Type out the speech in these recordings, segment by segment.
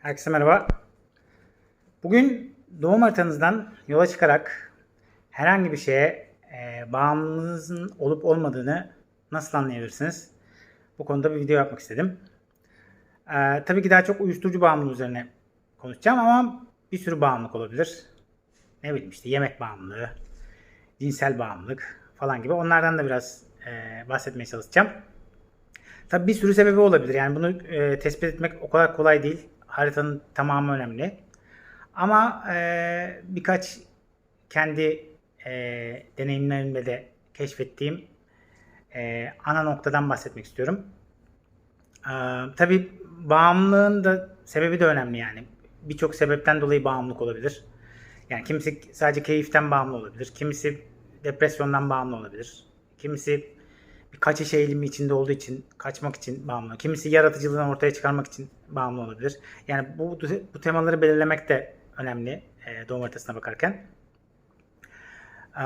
Herkese merhaba. Bugün doğum haritanızdan yola çıkarak herhangi bir şeye e, bağımlılığınızın olup olmadığını nasıl anlayabilirsiniz? Bu konuda bir video yapmak istedim. E, tabii ki daha çok uyuşturucu bağımlılığı üzerine konuşacağım ama bir sürü bağımlılık olabilir. Ne bileyim işte yemek bağımlılığı, cinsel bağımlılık falan gibi. Onlardan da biraz e, bahsetmeye çalışacağım. Tabii bir sürü sebebi olabilir. Yani bunu e, tespit etmek o kadar kolay değil. Haritanın tamamı önemli. Ama e, birkaç kendi e, deneyimlerimle de keşfettiğim e, ana noktadan bahsetmek istiyorum. E, tabii bağımlılığın da sebebi de önemli yani. Birçok sebepten dolayı bağımlılık olabilir. Yani kimisi sadece keyiften bağımlı olabilir. Kimisi depresyondan bağımlı olabilir. Kimisi bir kaçış eğilimi içinde olduğu için kaçmak için bağımlı. Kimisi yaratıcılığını ortaya çıkarmak için bağımlı olabilir. Yani bu, bu temaları belirlemek de önemli e, doğum haritasına bakarken. Ee,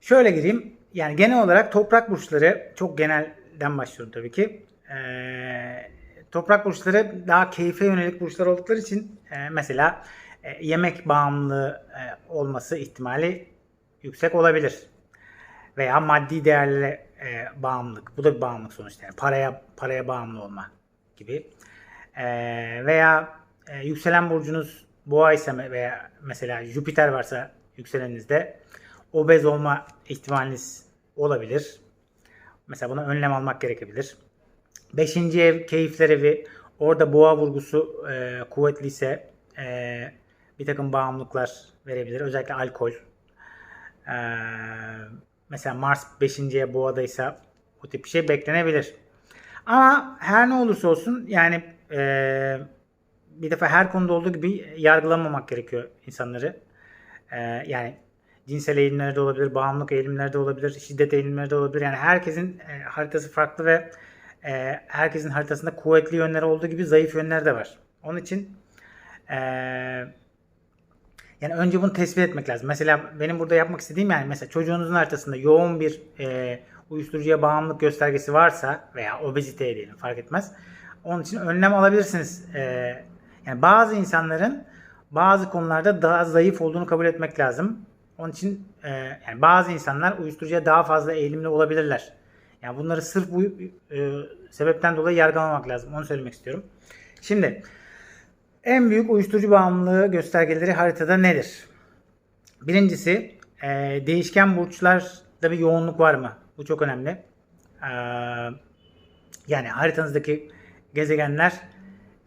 şöyle gireyim. Yani genel olarak toprak burçları çok genelden başlıyorum tabii ki. Ee, toprak burçları daha keyfe yönelik burçlar oldukları için e, mesela e, yemek bağımlılığı e, olması ihtimali yüksek olabilir veya maddi değerlere e, bağımlılık. Bu da bir bağımlılık sonuçta. Yani paraya paraya bağımlı olma gibi. E, veya e, yükselen burcunuz boğa ise veya mesela Jüpiter varsa yükselenizde obez olma ihtimaliniz olabilir. Mesela buna önlem almak gerekebilir. Beşinci ev keyifler evi. Orada boğa vurgusu e, kuvvetliyse e, bir takım bağımlılıklar verebilir. Özellikle alkol. Eee mesela Mars 5. ev boğadaysa bu tip bir şey beklenebilir. Ama her ne olursa olsun yani e, bir defa her konuda olduğu gibi yargılamamak gerekiyor insanları. E, yani cinsel eğilimleri de olabilir, bağımlılık eğilimleri de olabilir, şiddet eğilimleri de olabilir. Yani herkesin e, haritası farklı ve e, herkesin haritasında kuvvetli yönleri olduğu gibi zayıf yönleri de var. Onun için eee yani önce bunu tespit etmek lazım. Mesela benim burada yapmak istediğim yani mesela çocuğunuzun haritasında yoğun bir e, uyuşturucuya bağımlılık göstergesi varsa veya obeziteye diyelim fark etmez. Onun için önlem alabilirsiniz. E, yani bazı insanların bazı konularda daha zayıf olduğunu kabul etmek lazım. Onun için e, yani bazı insanlar uyuşturucuya daha fazla eğilimli olabilirler. Yani bunları sırf bu e, sebepten dolayı yargılamamak lazım. Onu söylemek istiyorum. Şimdi en büyük uyuşturucu bağımlılığı göstergeleri haritada nedir? Birincisi e, değişken burçlarda bir yoğunluk var mı? Bu çok önemli. E, yani haritanızdaki gezegenler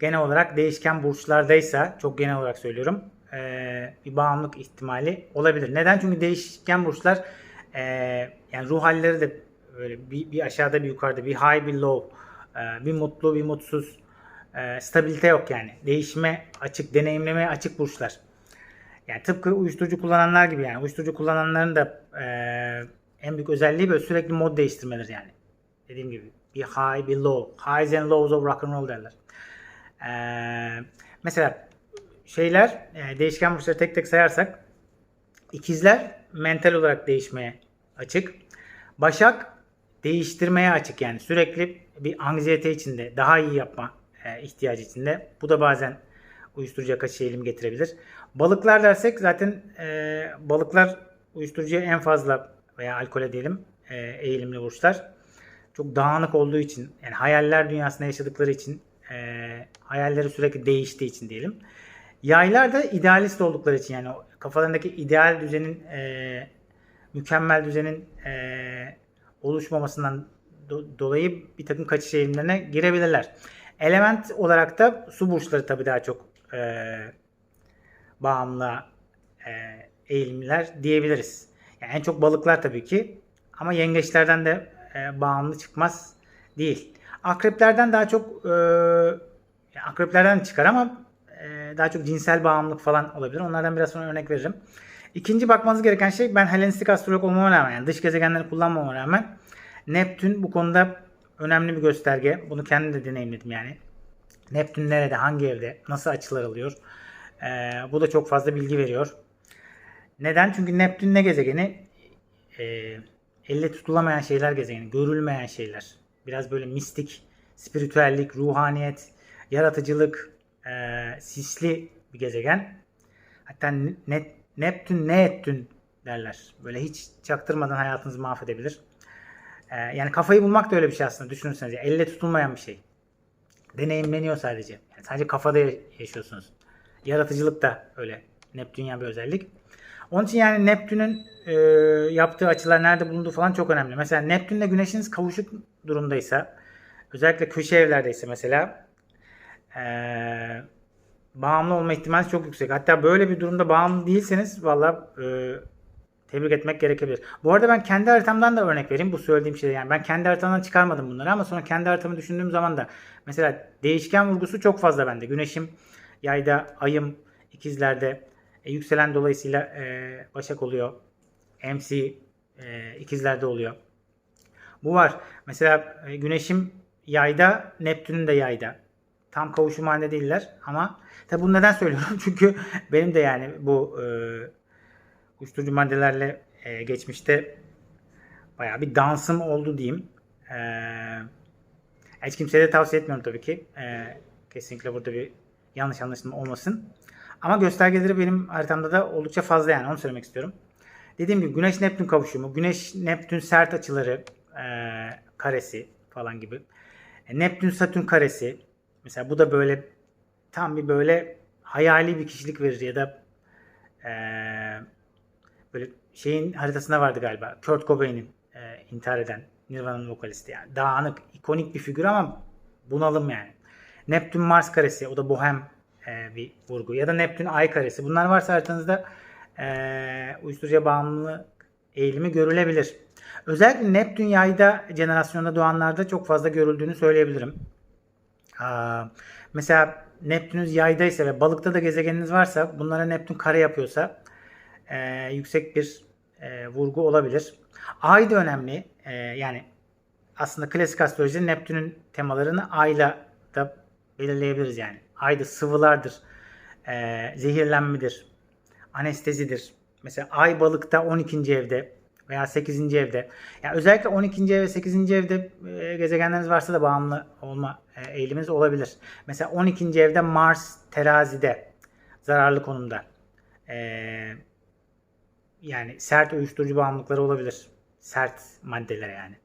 genel olarak değişken burçlardaysa, çok genel olarak söylüyorum, e, bir bağımlılık ihtimali olabilir. Neden? Çünkü değişken burçlar e, yani ruh halleri de böyle bir, bir aşağıda bir yukarıda, bir high bir low, e, bir mutlu bir mutsuz, e, stabilite yok yani. Değişime açık, deneyimlemeye açık burçlar. Yani tıpkı uyuşturucu kullananlar gibi yani. Uyuşturucu kullananların da e, en büyük özelliği böyle sürekli mod değiştirmeleri yani. Dediğim gibi bir high bir low. Highs and lows of rock and roll derler. E, mesela şeyler e, değişken burçları tek tek sayarsak ikizler mental olarak değişmeye açık. Başak değiştirmeye açık yani sürekli bir anksiyete içinde daha iyi yapma e, ihtiyacı içinde. Bu da bazen uyuşturucuya kaçış eğilim getirebilir. Balıklar dersek zaten e, balıklar uyuşturucuya en fazla veya alkole diyelim e, eğilimli burçlar. Çok dağınık olduğu için yani hayaller dünyasında yaşadıkları için e, hayalleri sürekli değiştiği için diyelim. Yaylar da idealist oldukları için yani kafalarındaki ideal düzenin e, mükemmel düzenin e, oluşmamasından do- dolayı bir takım kaçış eğilimlerine girebilirler. Element olarak da su burçları tabii daha çok e, bağımlı e, eğilimler diyebiliriz. Yani en çok balıklar tabii ki ama yengeçlerden de e, bağımlı çıkmaz değil. Akreplerden daha çok e, akreplerden çıkar ama e, daha çok cinsel bağımlılık falan olabilir. Onlardan biraz sonra örnek veririm. İkinci bakmanız gereken şey ben Helenistik astrolog olmama rağmen yani dış gezegenleri kullanmama rağmen Neptün bu konuda önemli bir gösterge. Bunu kendim de deneyimledim yani. Neptün nerede, hangi evde, nasıl açılar alıyor. Ee, bu da çok fazla bilgi veriyor. Neden? Çünkü Neptün ne gezegeni? Ee, elle tutulamayan şeyler gezegeni, görülmeyen şeyler. Biraz böyle mistik, spiritüellik, ruhaniyet, yaratıcılık, e, sisli bir gezegen. Hatta ne, Neptün ne ettün derler. Böyle hiç çaktırmadan hayatınızı mahvedebilir. E, yani kafayı bulmak da öyle bir şey aslında düşünürseniz. Yani elle tutulmayan bir şey. Deneyimleniyor sadece. Yani sadece kafada yaşıyorsunuz. Yaratıcılık da öyle. Neptünya bir özellik. Onun için yani Neptün'ün e, yaptığı açılar nerede bulunduğu falan çok önemli. Mesela Neptün'le Güneş'iniz kavuşuk durumdaysa özellikle köşe evlerdeyse mesela e, bağımlı olma ihtimali çok yüksek. Hatta böyle bir durumda bağımlı değilseniz valla e, tebrik etmek gerekebilir. Bu arada ben kendi haritamdan da örnek vereyim bu söylediğim şeyde. Yani ben kendi haritamdan çıkarmadım bunları ama sonra kendi haritamı düşündüğüm zaman da mesela değişken vurgusu çok fazla bende. Güneşim yayda, ayım ikizlerde, e, yükselen dolayısıyla e, Başak oluyor. MC e, ikizlerde oluyor. Bu var. Mesela e, Güneş'im yayda, Neptün'ün de yayda. Tam kavuşum halinde değiller ama tabi bunu neden söylüyorum? Çünkü benim de yani bu e, uyuşturucu maddelerle e, geçmişte bayağı bir dansım oldu diyeyim. E, hiç kimseye de tavsiye etmiyorum tabii ki. E, kesinlikle burada bir yanlış anlaşılma olmasın. Ama göstergeleri benim haritamda da oldukça fazla yani onu söylemek istiyorum. Dediğim gibi Güneş Neptün kavuşumu, Güneş Neptün sert açıları, e, karesi falan gibi. E, Neptün Satürn karesi. Mesela bu da böyle tam bir böyle hayali bir kişilik verir ya da e, böyle şeyin haritasında vardı galiba. Kurt Cobain'in e, intihar eden Nirvana'nın vokalisti yani. Dağınık, ikonik bir figür ama bunalım yani. Neptün Mars karesi o da bohem e, bir vurgu. Ya da Neptün ay karesi. Bunlar varsa haritanızda e, uyuşturucuya bağımlılık eğilimi görülebilir. Özellikle Neptün yayda jenerasyonda doğanlarda çok fazla görüldüğünü söyleyebilirim. Aa, mesela Neptünüz yaydaysa ve balıkta da gezegeniniz varsa bunlara Neptün kare yapıyorsa e, yüksek bir e, vurgu olabilir. Ay da önemli. E, yani aslında klasik astrolojide Neptün'ün temalarını ayla da belirleyebiliriz yani. Ayda sıvılardır, e, zehirlenmedir, anestezidir. Mesela ay balıkta 12. evde veya 8. evde. Yani özellikle 12. ev ve 8. evde e, gezegenleriniz varsa da bağımlı olma e, eğiliminiz olabilir. Mesela 12. evde Mars terazide zararlı konumda. E, yani sert uyuşturucu bağımlılıkları olabilir. Sert maddelere yani.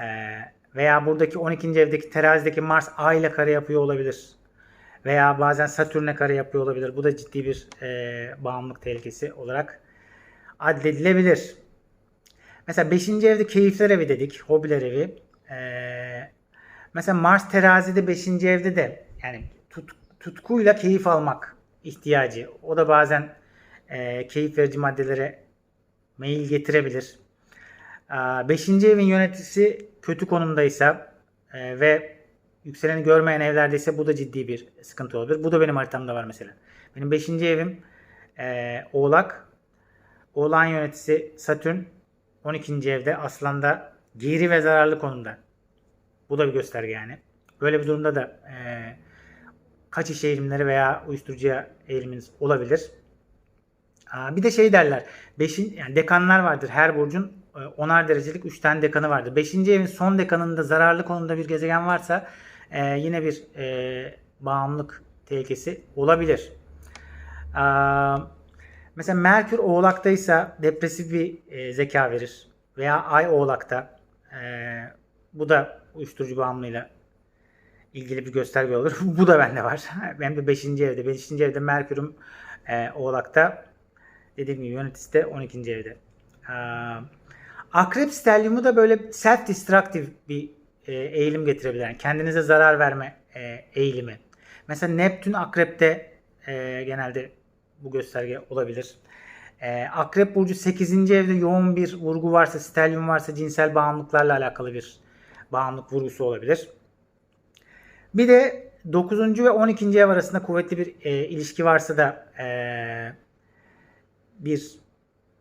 E, veya buradaki 12. evdeki terazideki Mars Ay ile kare yapıyor olabilir. Veya bazen Satürn'e kare yapıyor olabilir. Bu da ciddi bir e, bağımlılık tehlikesi olarak addedilebilir. Mesela 5. evde keyifler evi dedik. Hobiler evi. Ee, mesela Mars terazide 5. evde de yani tut, tutkuyla keyif almak ihtiyacı. O da bazen e, keyif verici maddelere meyil getirebilir. 5. evin yöneticisi kötü konumdaysa e, ve yükseleni görmeyen evlerdeyse bu da ciddi bir sıkıntı olabilir. Bu da benim haritamda var mesela. Benim 5. evim e, Oğlak. Oğlan yöneticisi Satürn 12. evde Aslan'da geri ve zararlı konumda. Bu da bir gösterge yani. Böyle bir durumda da e, kaçış eğilimleri veya uyuşturucuya eğiliminiz olabilir. Aa, bir de şey derler. Beşin, yani dekanlar vardır. Her burcun e, onar derecelik 3 tane dekanı vardır. 5. evin son dekanında zararlı konumda bir gezegen varsa e, yine bir e, bağımlılık tehlikesi olabilir. Aa, Mesela Merkür Oğlak'taysa depresif bir e, zeka verir. Veya Ay Oğlak'ta. E, bu da uyuşturucu bağımlılığıyla ilgili bir gösterge olur. bu da bende var. Benim de 5. evde. 5. evde Merkür'üm e, Oğlak'ta. Dediğim gibi yöneticisi de 12. evde. E, Akrep stelyumu da böyle self-destructive bir e, eğilim getirebilir. Kendinize zarar verme e, eğilimi. Mesela Neptün Akrep'te e, genelde bu gösterge olabilir. Akrep Burcu 8. evde yoğun bir vurgu varsa, stelyum varsa cinsel bağımlılıklarla alakalı bir bağımlılık vurgusu olabilir. Bir de 9. ve 12. ev arasında kuvvetli bir e, ilişki varsa da e, bir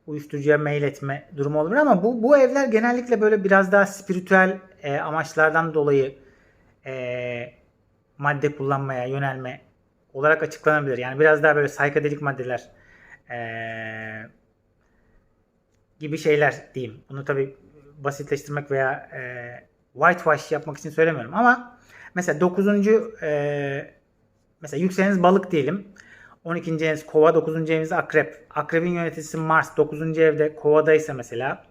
uyuşturucuya mail etme durumu olabilir ama bu, bu evler genellikle böyle biraz daha spiritüel e, amaçlardan dolayı e, madde kullanmaya yönelme olarak açıklanabilir. Yani biraz daha böyle saykadelik maddeler ee, gibi şeyler diyeyim. Bunu tabi basitleştirmek veya e, whitewash yapmak için söylemiyorum ama mesela 9. E, mesela yükseleniz balık diyelim. 12. eviniz kova, 9. eviniz akrep. Akrebin yöneticisi Mars 9. evde kovadaysa mesela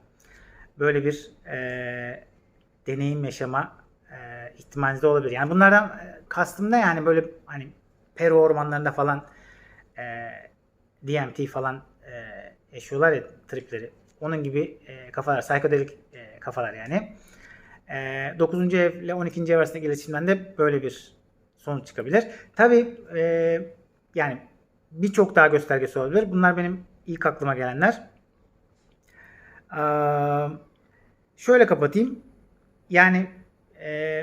böyle bir e, deneyim yaşama e, ihtimaliniz de olabilir. Yani bunlardan e, kastım da yani böyle hani Peru ormanlarında falan e, DMT falan e, yaşıyorlar ya tripleri. Onun gibi e, kafalar, psikodelik e, kafalar yani. E, 9. ev ile 12. ev arasındaki iletişimden de böyle bir sonuç çıkabilir. Tabii e, yani birçok daha göstergesi olabilir. Bunlar benim ilk aklıma gelenler. Ee, şöyle kapatayım. Yani e,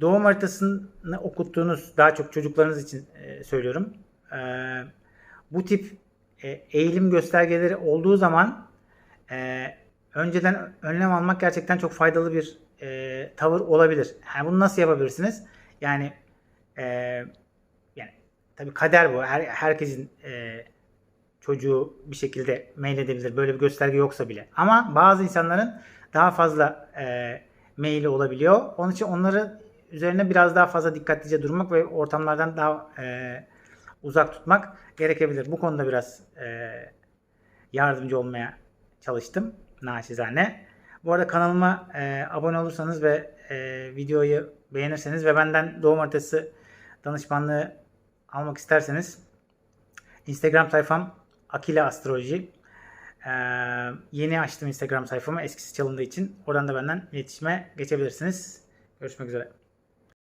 doğum haritasını okuttuğunuz daha çok çocuklarınız için e, söylüyorum. E, bu tip e, eğilim göstergeleri olduğu zaman önceden önlem almak gerçekten çok faydalı bir tavır olabilir. Yani bunu nasıl yapabilirsiniz? Yani e, tabii kader bu. Her, herkesin e, çocuğu bir şekilde meyledebilir. Böyle bir gösterge yoksa bile. Ama bazı insanların daha fazla e, meyli olabiliyor. Onun için onları üzerine biraz daha fazla dikkatlice durmak ve ortamlardan daha e, uzak tutmak gerekebilir. Bu konuda biraz e, yardımcı olmaya çalıştım naçizane. Bu arada kanalıma e, abone olursanız ve e, videoyu beğenirseniz ve benden doğum haritası danışmanlığı almak isterseniz Instagram sayfam Akila Astroloji. Ee, yeni açtım Instagram sayfamı eskisi çalındığı için. Oradan da benden iletişime geçebilirsiniz. Görüşmek üzere.